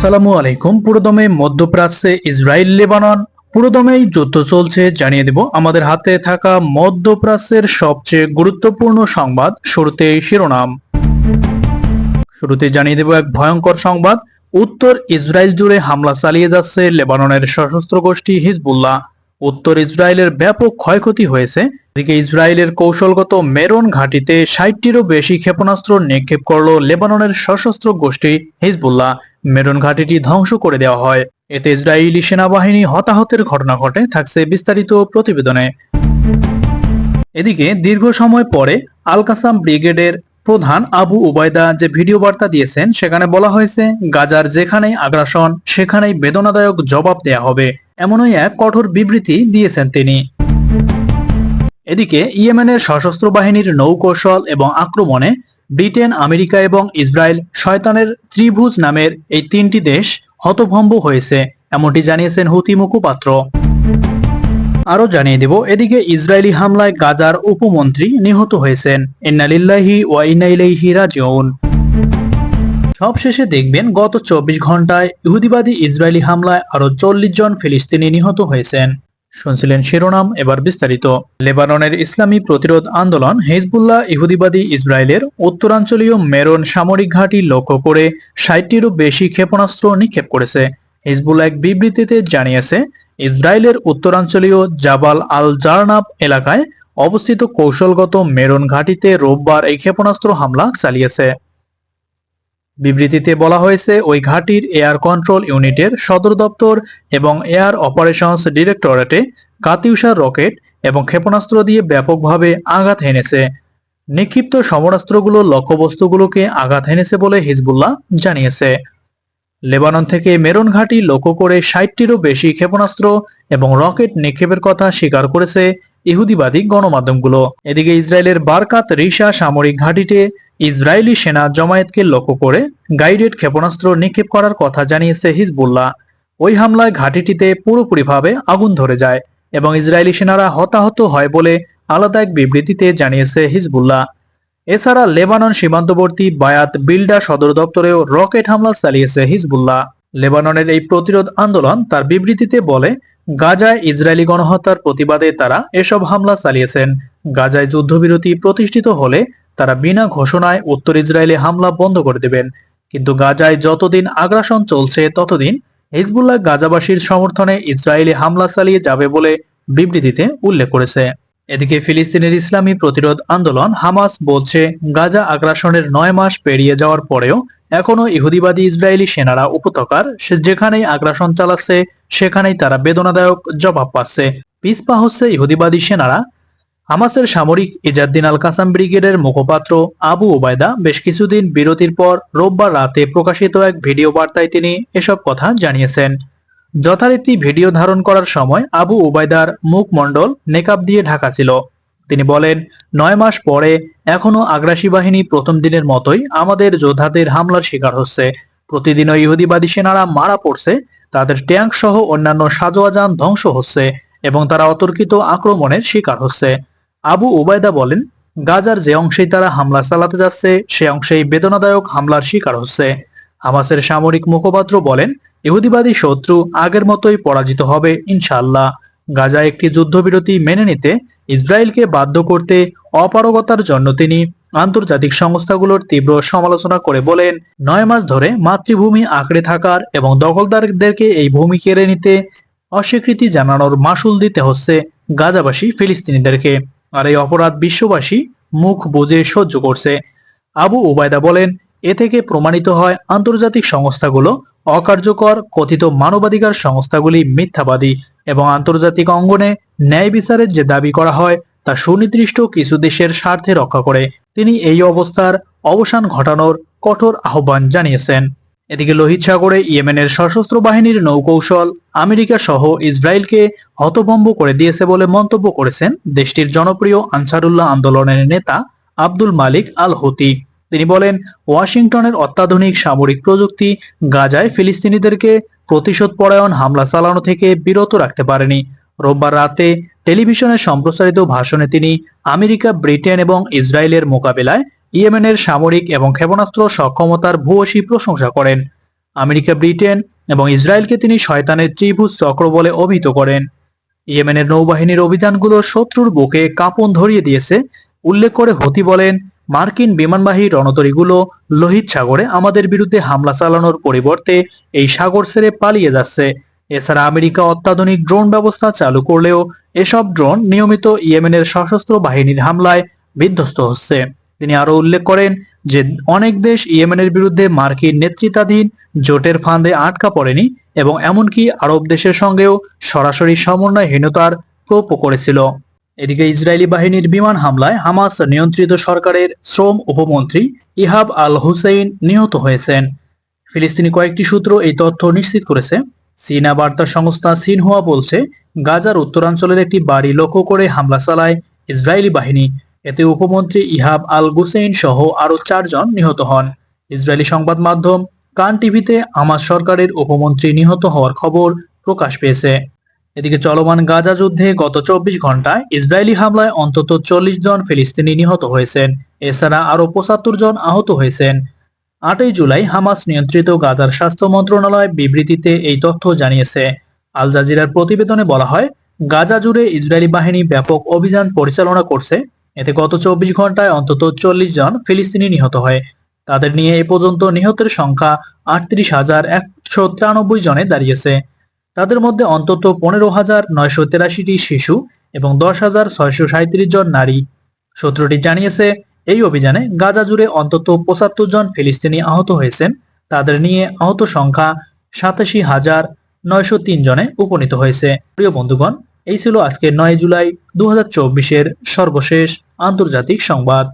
আসসালামু আলাইকুম। পুরোদমে মধ্যপ্রাচ্যে ইসরায়েল, লেবানন। পুরোদমেই যুদ্ধ চলছে, জানিয়ে দেব আমাদের হাতে থাকা মধ্যপ্রাচ্যের সবচেয়ে গুরুত্বপূর্ণ সংবাদ শুরুতে শিরোনাম। শুরুতে জানিয়ে দেব এক ভয়ঙ্কর সংবাদ। উত্তর ইসরায়েল জুড়ে হামলা চালিয়ে যাচ্ছে লেবাননের সশস্ত্র গোষ্ঠী হিজবুল্লাহ। উত্তর ইসরায়েলের ব্যাপক ক্ষয়ক্ষতি হয়েছে। এদিকে ইসরায়েলের কৌশলগত মেরন ঘাঁটিতে ষাটটিরও বেশি ক্ষেপণাস্ত্র নিক্ষেপ করল লেবাননের সশস্ত্র গোষ্ঠী হিজবুল্লাহ। মেরন ঘাঁটিটি ধ্বংস করে দেওয়া হয়। এতে ইসরায়েলি সেনাবাহিনী হতাহতের ঘটনা ঘটে, থাকছে বিস্তারিত প্রতিবেদনে। এদিকে দীর্ঘ সময় পরে আল কাসাম ব্রিগেডের প্রধান আবু উবায়দা যে ভিডিও বার্তা দিয়েছেন, সেখানে বলা হয়েছে, গাজার যেখানেই আগ্রাসন, সেখানেই বেদনাদায়ক জবাব দেয়া হবে। এমনই এক কঠোর বিবৃতি দিয়েছেন তিনি। এদিকে, ইয়েমেনের সশস্ত্র বাহিনীর নৌকৌশল এবং আক্রমণে ব্রিটেন, আমেরিকা এবং ইসরায়েল শয়তানের ত্রিভুজ নামের এই তিনটি দেশ হতভম্ব হয়েছে, এমনটি জানিয়েছেন হুতি মুখপাত্র। আরও জানিয়ে দেব, এদিকে ইসরায়েলি হামলায় গাজার উপমন্ত্রী নিহত হয়েছেন। ইন্নালিল্লাহি ওয়া ইলাইহি রাজিউন। সবশেষে দেখবেন গত চব্বিশ ঘন্টায় ইহুদিবাদী ইসরায়েলি হামলায় আরও চল্লিশ জন ফিলিস্তিনি নিহত হয়েছেন। শুনছিলেন শিরোনাম, এবার বিস্তারিত। লেবাননের ইসলামী প্রতিরোধ আন্দোলন হিজবুল্লাহ ইহুদিবাদী ইসরায়েলের উত্তরাঞ্চলীয় মেরন সামরিক ঘাঁটি লক্ষ্য করে ষাটটিরও বেশি ক্ষেপণাস্ত্র নিক্ষেপ করেছে। হিজবুল্লাহ এক বিবৃতিতে জানিয়েছে, ইসরায়েলের উত্তরাঞ্চলীয় জাবাল আল জারনাব এলাকায় অবস্থিত কৌশলগত মেরন ঘাঁটিতে রোববার এই ক্ষেপণাস্ত্র হামলা চালিয়েছে। বিবৃতিতে বলা হয়েছে, ওই ঘাঁটির এয়ার কন্ট্রোল ইউনিটের সদর দপ্তর এবং এয়ার অপারেশনস ডিরেক্টরেটে কাতিউষার রকেট এবং ক্ষেপণাস্ত্র দিয়ে ব্যাপকভাবে আঘাত হেনেছে। নিক্ষিপ্ত সমরাস্ত্রগুলো লক্ষ্যবস্তুগুলোকে আঘাত হেনেছে বলে হিজবুল্লাহ জানিয়েছে। লেবানন থেকে মেরন ঘাঁটি লক্ষ্য করে ষাটটিরও বেশি ক্ষেপণাস্ত্র এবং রকেট নিক্ষেপের কথা স্বীকার করেছে ইহুদিবাদী গণমাধ্যমগুলো। এদিকে ইসরায়েলের বারকাত রিসা সামরিক ঘাঁটিতে ইসরায়েলি সেনা জমায়েতকে লক্ষ্য করে গাইডেড ক্ষেপণাস্ত্র নিক্ষেপ করার কথা জানিয়েছে হিজবুল্লাহ। ওই হামলায় ঘাঁটিটিতে পুরোপুরিভাবে আগুন ধরে যায় এবং ইসরায়েলি সেনারা হতাহত হয় বলে আলাদা এক বিবৃতিতে জানিয়েছে হিজবুল্লাহ। এছাড়া লেবানন সীমান্তবর্তী বায়াত বিল্ডা সদর দপ্তরেও রকেট হামলা চালিয়েছে হিজবুল্লাহ। লেবাননের এই প্রতিরোধ আন্দোলন তার বিবৃতিতে বলে, গাজায় ইসরায়েলি গণহত্যার প্রতিবাদে তারা এসব হামলা চালিয়েছেন। গাজায় যুদ্ধবিরতি প্রতিষ্ঠিত হলে তারা বিনা ঘোষণায় উত্তর ইসরায়েলে হামলা বন্ধ করে দেবেন। কিন্তু গাজায় যতদিন আগ্রাসন চলছে, ততদিন হিজবুল্লাহ গাজাবাসীর সমর্থনে ইসরায়েলে হামলা চালিয়ে যাবে বলে বিবৃতিতে উল্লেখ করেছে। এদিকে ফিলিস্তিনের ইসলামী প্রতিরোধ আন্দোলন হামাস বলছে, গাজা আগ্রাসনের নয় মাস পেরিয়ে যাওয়ার পরেও এখনও ইহুদিবাদী ইসরায়েলি সেনারা উপত্যকার যেখানেই আগ্রাসন চালাচ্ছে, সেখানেই তারা বেদনাদায়ক জবাব পাচ্ছে। পিসপা হচ্ছে ইহুদিবাদী সেনারা। হামাসের সামরিক ইজাদ্দিন আল কাসাম ব্রিগেডের মুখপাত্র আবু ওবায়দা বেশ কিছুদিন বিরতির পর রোববার রাতে প্রকাশিত এক ভিডিও বার্তায় তিনি এসব কথা জানিয়েছেন। যথারীতি ভিডিও ধারণ করার সময় আবু ওবায়দার মুখমণ্ডল নেকাব দিয়ে ঢাকা ছিল। তিনি বলেন, নয় মাস পরে এখনও আগ্রাসী বাহিনী প্রথম দিনের মতোই আমাদের যোদ্ধাদের হামলার শিকার হচ্ছে। প্রতিদিনও ইহুদিবাদী সেনারা মারা পড়ছে, তাদের ট্যাঙ্ক সহ অন্যান্য সাজোয়া যান ধ্বংস হচ্ছে এবং তারা অতর্কিত আক্রমণের শিকার হচ্ছে। আবু ওবায়দা বলেন, গাজার যে অংশেই তারা হামলা চালাতে যাচ্ছে, সে অংশেই বেদনাদায়ক হামলার শিকার হচ্ছে। হামাসের সামরিক মুখপাত্র বলেন ইহুদিবাদী শত্রু আগের মতোই পরাজিত হবে ইনশাল্লাহ গাজা একটি যুদ্ধবিরতি মেনে নিতে ইসরায়েলকে বাধ্য করতে অপারগতার জন্য তিনি আন্তর্জাতিক সংস্থাগুলোর তীব্র সমালোচনা করে বলেন, নয় মাস ধরে মাতৃভূমি আঁকড়ে থাকার এবং দখলদারদেরকে এই ভূমি কেড়ে নিতে অস্বীকৃতি জানানোর মাসুল দিতে হচ্ছে গাজাবাসী ফিলিস্তিনিদেরকে। আর এই অপরাধ বিশ্ববাসী মুখ বুঝে সহ্য করছে। আবু উবায়দা বলেন এ থেকে প্রমাণিত হয় আন্তর্জাতিক সংস্থাগুলো, অকার্যকর, কথিত মানবাধিকার সংস্থাগুলি মিথ্যাবাদী এবং আন্তর্জাতিক অঙ্গনে ন্যায় বিচারের যে দাবি করা হয়, তা সুনির্দিষ্ট কিছু দেশের স্বার্থে রক্ষা করে। তিনি এই অবস্থার অবসান ঘটানোর কঠোর আহ্বান জানিয়েছেন। এদিকে লোহিত সাগরে ইয়েমেনের সশস্ত্র বাহিনীর নৌকৌশল আমেরিকা সহ ইসরায়েলকে হতভম্ব করে দিয়েছে বলে মন্তব্য করেছেন দেশটির জনপ্রিয় আনসারুল্লাহ আন্দোলনের নেতা আব্দুল মালিক আল হুতি তিনি বলেন, ওয়াশিংটনের অত্যাধুনিক সামরিক প্রযুক্তি গাজায় ফিলিস্তিনিদেরকে প্রতিশোধ পরায়ণ হামলা চালানো থেকে বিরত রাখতে পারেনি। রোববার রাতে টেলিভিশনে সম্প্রচারিত ভাষণে তিনি আমেরিকা, ব্রিটেন এবং ইসরায়েলের মোকাবেলায় ইয়েমেনের সামরিক এবং ক্ষেপণাস্ত্র সক্ষমতার ভূয়সী প্রশংসা করেন। আমেরিকা, ব্রিটেন এবং ইসরায়েলকে তিনি শয়তানের ত্রিভুজ চক্র বলে অভিহিত করেন। ইয়েমেনের নৌবাহিনীর অভিযানগুলো শত্রুর বুকে কাঁপন ধরিয়ে দিয়েছে, উল্লেখ করে হতি বলেন মার্কিন বিমানবাহী রণতরীগুলো লোহিত সাগরে আমাদের বিরুদ্ধে হামলা চালানোর পরিবর্তে এই সাগর ছেড়ে পালিয়ে যাচ্ছে। এছাড়া আমেরিকা অত্যাধুনিক ড্রোন ব্যবস্থা চালু করলেও এসব ড্রোন নিয়মিত ইয়েমেনের সশস্ত্র বাহিনীর হামলায় বিধ্বস্ত হচ্ছে। তিনি আরও উল্লেখ করেন যে অনেক দেশ ইয়েমেনের বিরুদ্ধে মার্কিন নেতৃত্বাধীন জোটের ফাঁদে আটকা পড়েনি এবং এমনকি আরব দেশের সঙ্গেও সরাসরি সমন্বয়হীনতার প্রোপও করেছিল। এদিকে ইসরায়েলি বাহিনীর বিমান হামলায় হামাস নিয়ন্ত্রিত সরকারের শ্রম উপমন্ত্রী ইহাব আল হুসেইন নিহত হয়েছেন। ফিলিস্তিনি কয়েকটি সূত্র এই তথ্য নিশ্চিত করেছে। চীনা বার্তা সংস্থা সিনহুয়া বলছে, গাজার উত্তরাঞ্চলের একটি বাড়ি লক্ষ্য করে হামলা চালায় ইসরায়েলি বাহিনী। এতে উপমন্ত্রী ইহাব আল গুসেইন সহ আরও চারজন নিহত হন। ইসরায়েলি সংবাদ মাধ্যম কান টিভিতে হামাস সরকারের উপমন্ত্রী নিহত হওয়ার খবর প্রকাশ পেয়েছে। এদিকে চলমান গাজা যুদ্ধে গত চব্বিশ ঘন্টায় ইসরায়েলি হামলায় অন্তত চল্লিশ জন ফিলিস্তিনি নিহত হয়েছেন। এছাড়া আরও পঁচাত্তর জন আহত হয়েছেন। আটই জুলাই হামাস নিয়ন্ত্রিত গাজার স্বাস্থ্য মন্ত্রণালয় বিবৃতিতে এই তথ্য জানিয়েছে। আল জাজিরার প্রতিবেদনে বলা হয়, গাজা জুড়ে ইসরায়েলি বাহিনী ব্যাপক অভিযান পরিচালনা করছে। এতে গত চব্বিশ ঘন্টায় অন্তত চল্লিশ জন ফিলিস্তিনি নিহত হয়। তাদের নিয়ে এ পর্যন্ত নিহতের সংখ্যা আটত্রিশ হাজার একশো তিরানব্বই জনে দাঁড়িয়েছে। তাদের মধ্যে অন্তত পনেরো হাজার নয়শো তেরাশিটি শিশু এবং দশ হাজার ছয়শো সাঁত্রিশ জন নারী। সূত্রটি জানিয়েছে, এই অভিযানে গাজা জুড়ে অন্তত পঁচাত্তর জন ফিলিস্তিনি আহত হয়েছেন। তাদের নিয়ে আহত সংখ্যা সাতাশি হাজার নয়শো তিন জনে উপনীত হয়েছে। প্রিয় বন্ধুগণ, এই ছিল আজকের নয় জুলাই দু হাজার সর্বশেষ আন্তর্জাতিক সংবাদ।